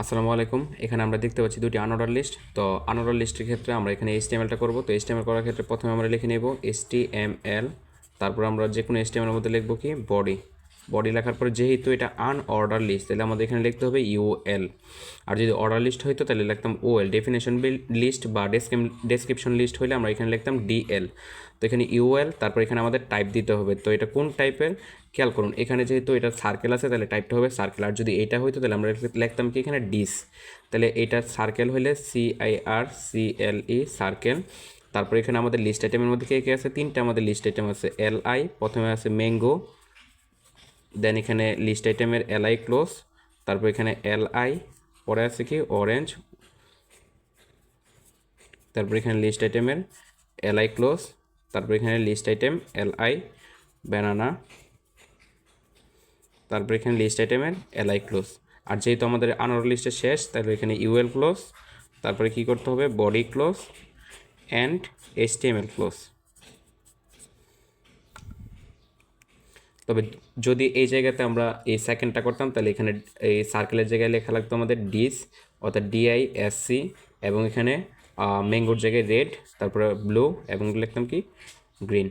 আসসালামু আলাইকুম। এখানে আমরা দেখতে পাচ্ছি দুটি আনঅর্ডার লিস্ট। তো আনঅর্ডার লিস্টের ক্ষেত্রে আমরা এখানে এইচটিএমএলটা করব। তো এইচটিএমএল করার ক্ষেত্রে প্রথমে আমরা লিখে নেব এস টিএমএল তারপর আমরা যে কোনো এস টিএমএলের মধ্যে লিখব কি? বডি বডি লেখার পরে যেহেতু এটা আনঅর্ডার লিস্ট তাহলে আমাদের এখানে লিখতে হবে ইউএল আর যদি অর্ডার লিস্ট হইতো, তাহলে লিখতাম ওএল ডেফিনেশন লিস্ট বা ডেসক্রিপশন লিস্ট হইলে আমরা এখানে লিখতাম ডিএল তো এখানে ইউএল তারপর এখানে আমাদের টাইপ দিতে হবে। তো এটা কোন টাইপের খেয়াল করুন, এখানে যেহেতু এটা সার্কেল আছে, তাহলে টাইপটা হবে সার্কেল আর যদি এটা হইতো, তাহলে আমরা লিখতাম কি এখানে? ডিস তাহলে এটা সার্কেল হলে C I R C L E circle তারপর এখানে আমাদের লিস্ট আইটেমের মধ্যে কে কে আছে? তিনটা আমাদের লিস্ট আইটেম আছে। এল আই প্রথমে আছে ম্যাঙ্গো দেন এখানে লিস্ট আইটেমের এল আই ক্লোজ তারপর এখানে এল আই পরে আছে কি? অরেঞ্জ তারপর এখানে লিস্ট আইটেমের এল আই ক্লোজ তারপর এখানে list item L I banana তারপর এখানে লিস্ট আইটেমের এল আই ক্লোজ আর যেহেতু আমাদের আনার লিস্টে শেষ, তাহলে এখানে ইউএল ক্লোজ তারপরে কি করতে হবে? Body close and HTML close তবে যদি এই জায়গাতে আমরা এই সেকেন্ডটা করতাম, তাহলে এখানে এই সার্কেলের জায়গায় লেখা লাগতো আমাদের ডিস অর্থাৎ ডিআই এস সি এবং এখানে ম্যাঙ্গোর জায়গায় রেড তারপরে ব্লু এবং লিখতাম কি? গ্রিন